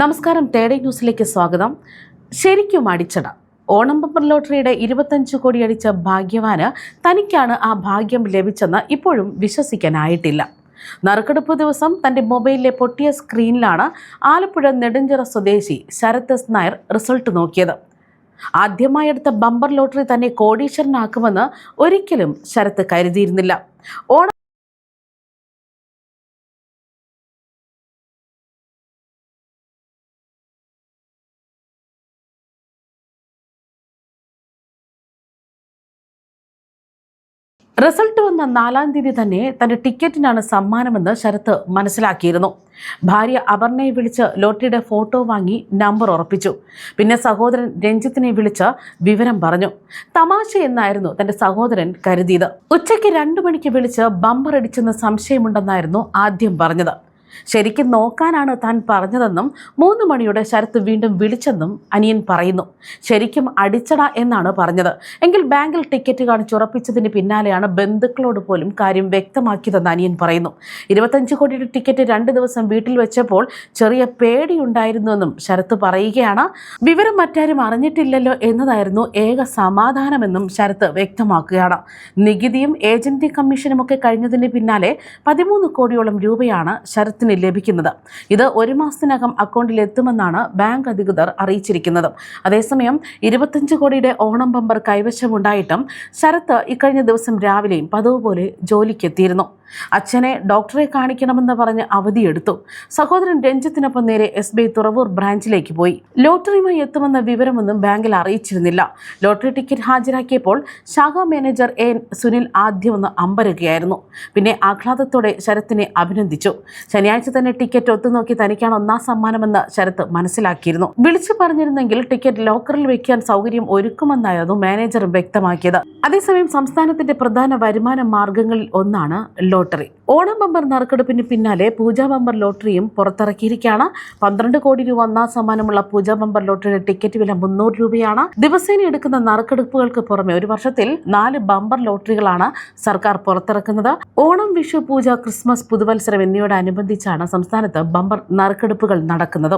നമസ്കാരം തേടേ ന്യൂസിലേക്ക് സ്വാഗതം. ശരിക്കും അടിച്ചട. ഓണം ബമ്പർ ലോട്ടറിയുടെ ഇരുപത്തഞ്ച് കോടി അടിച്ച ഭാഗ്യവാന് തനിക്കാണ് ആ ഭാഗ്യം ലഭിച്ചെന്ന് ഇപ്പോഴും വിശ്വസിക്കാനായിട്ടില്ല. നറുക്കെടുപ്പ് ദിവസം തന്റെ മൊബൈലിലെ പൊട്ടിയ സ്ക്രീനിലാണ് ആലപ്പുഴ നെടുഞ്ചിറ സ്വദേശി ശരത് എസ് നായർ റിസൾട്ട് നോക്കിയത്. ആദ്യമായി എടുത്ത ബമ്പർ ലോട്ടറി തന്നെ കോടീശ്വരനാക്കുമെന്ന് ഒരിക്കലും ശരത് കരുതിയിരുന്നില്ല. ഓണം റിസൾട്ട് വന്ന നാലാം തീയതി തന്നെ തന്റെ ടിക്കറ്റിനാണ് സമ്മാനമെന്ന് ശരത്ത് മനസ്സിലാക്കിയിരുന്നു. ഭാര്യ അപർണയെ വിളിച്ച് ലോട്ടറിയുടെ ഫോട്ടോ വാങ്ങി നമ്പർ ഉറപ്പിച്ചു. പിന്നെ സഹോദരൻ രഞ്ജിത്തിനെ വിളിച്ച് വിവരം പറഞ്ഞു. തമാശ എന്നായിരുന്നു തന്റെ സഹോദരൻ കരുതിയത്. ഉച്ചയ്ക്ക് രണ്ടു മണിക്ക് വിളിച്ച് ബമ്പർ അടിച്ചെന്ന് സംശയമുണ്ടെന്നായിരുന്നു ആദ്യം പറഞ്ഞത്. ശരിക്കും നോക്കാനാണ് താൻ പറഞ്ഞതെന്നും മൂന്ന് മണിയുടെ ശരത്ത് വീണ്ടും വിളിച്ചെന്നും അനിയൻ പറയുന്നു. ശരിക്കും അടിച്ചട എന്നാണ് പറഞ്ഞത്. എങ്കിൽ ബാങ്കിൽ ടിക്കറ്റ് കാണിച്ചുറപ്പിച്ചതിന് പിന്നാലെയാണ് ബന്ധുക്കളോട് പോലും കാര്യം വ്യക്തമാക്കിയതെന്ന് അനിയൻ പറയുന്നു. ഇരുപത്തഞ്ച് കോടിയുടെ ടിക്കറ്റ് രണ്ട് ദിവസം വീട്ടിൽ വെച്ചപ്പോൾ ചെറിയ പേടിയുണ്ടായിരുന്നുവെന്നും ശരത്ത് പറയുകയാണ്. വിവരം മറ്റാരും അറിഞ്ഞിട്ടില്ലല്ലോ എന്നതായിരുന്നു ഏക സമാധാനമെന്നും ശരത്ത് വ്യക്തമാക്കുകയാണ്. നികുതിയും ഏജൻസി കമ്മീഷനും ഒക്കെ കഴിഞ്ഞതിന് പിന്നാലെ പതിമൂന്ന് കോടിയോളം രൂപയാണ് ശരത്തിന് ലഭിക്കുന്നത്. ഇത് ഒരു മാസത്തിനകം അക്കൗണ്ടിൽ എത്തുമെന്നാണ് ബാങ്ക് അധികൃതർ അറിയിച്ചിരിക്കുന്നത്. അതേസമയം ഇരുപത്തഞ്ച് കോടിയുടെ ഓണം ബമ്പർ കൈവശമുണ്ടായിട്ടും ശരത്ത് ഇക്കഴിഞ്ഞ ദിവസം രാവിലെയും പതിവ് പോലെ ജോലിക്കെത്തിയിരുന്നു. അച്ഛനെ ഡോക്ടറെ കാണിക്കണമെന്ന് പറഞ്ഞ് അവധിയെടുത്തു. സഹോദരൻ രഞ്ജിത്തിനൊപ്പം നേരെ എസ് ബി ഐ തുറവൂർ ബ്രാഞ്ചിലേക്ക് പോയി. ലോട്ടറിയുമായി എത്തുമെന്ന വിവരമൊന്നും ബാങ്കിൽ അറിയിച്ചിരുന്നില്ല. ലോട്ടറി ടിക്കറ്റ് ഹാജരാക്കിയപ്പോൾ ശാഖാ മാനേജർ എൻ സുനിൽ ആദ്യം ഒന്ന് അമ്പരക്കുകയായിരുന്നു പിന്നെ ആഹ്ലാദത്തോടെ ശരത്തിനെ അഭിനന്ദിച്ചു. ശനിയാഴ്ച തന്നെ ടിക്കറ്റ് ഒത്തുനോക്കി തനിക്കാണ് ഒന്നാം സമ്മാനമെന്ന് ശരത്ത് മനസ്സിലാക്കിയിരുന്നു. വിളിച്ചു പറഞ്ഞിരുന്നെങ്കിൽ ടിക്കറ്റ് ലോക്കറിൽ വെക്കാൻ സൗകര്യം ഒരുക്കുമെന്നായിരുന്നു മാനേജർ വ്യക്തമാക്കിയത്. അതേസമയം സംസ്ഥാനത്തിന്റെ പ്രധാന വരുമാന മാർഗങ്ങളിൽ ഒന്നാണ് ലോട്ടറി. ഓണം ബമ്പർ നറുക്കെടുപ്പിന് പിന്നാലെ പൂജാ ബമ്പർ ലോട്ടറിയും പുറത്തിറക്കിയിരിക്കുകയാണ്. പന്ത്രണ്ട് കോടി രൂപ ഒന്നാം സമ്മാനമുള്ള പൂജാ ബമ്പർ ലോട്ടറിയുടെ ടിക്കറ്റ് വില മുന്നൂറ് രൂപയാണ്. ദിവസേന എടുക്കുന്ന നറുക്കെടുപ്പുകൾക്ക് പുറമെ ഒരു വർഷത്തിൽ നാല് ബമ്പർ ലോട്ടറികളാണ് സർക്കാർ പുറത്തിറക്കുന്നത്. ഓണം വിഷു പൂജ ക്രിസ്മസ് പുതുവത്സരം എന്നിവയോടനുബന്ധിച്ചാണ് സംസ്ഥാനത്ത് ബമ്പർ നറുക്കെടുപ്പുകൾ നടക്കുന്നത്.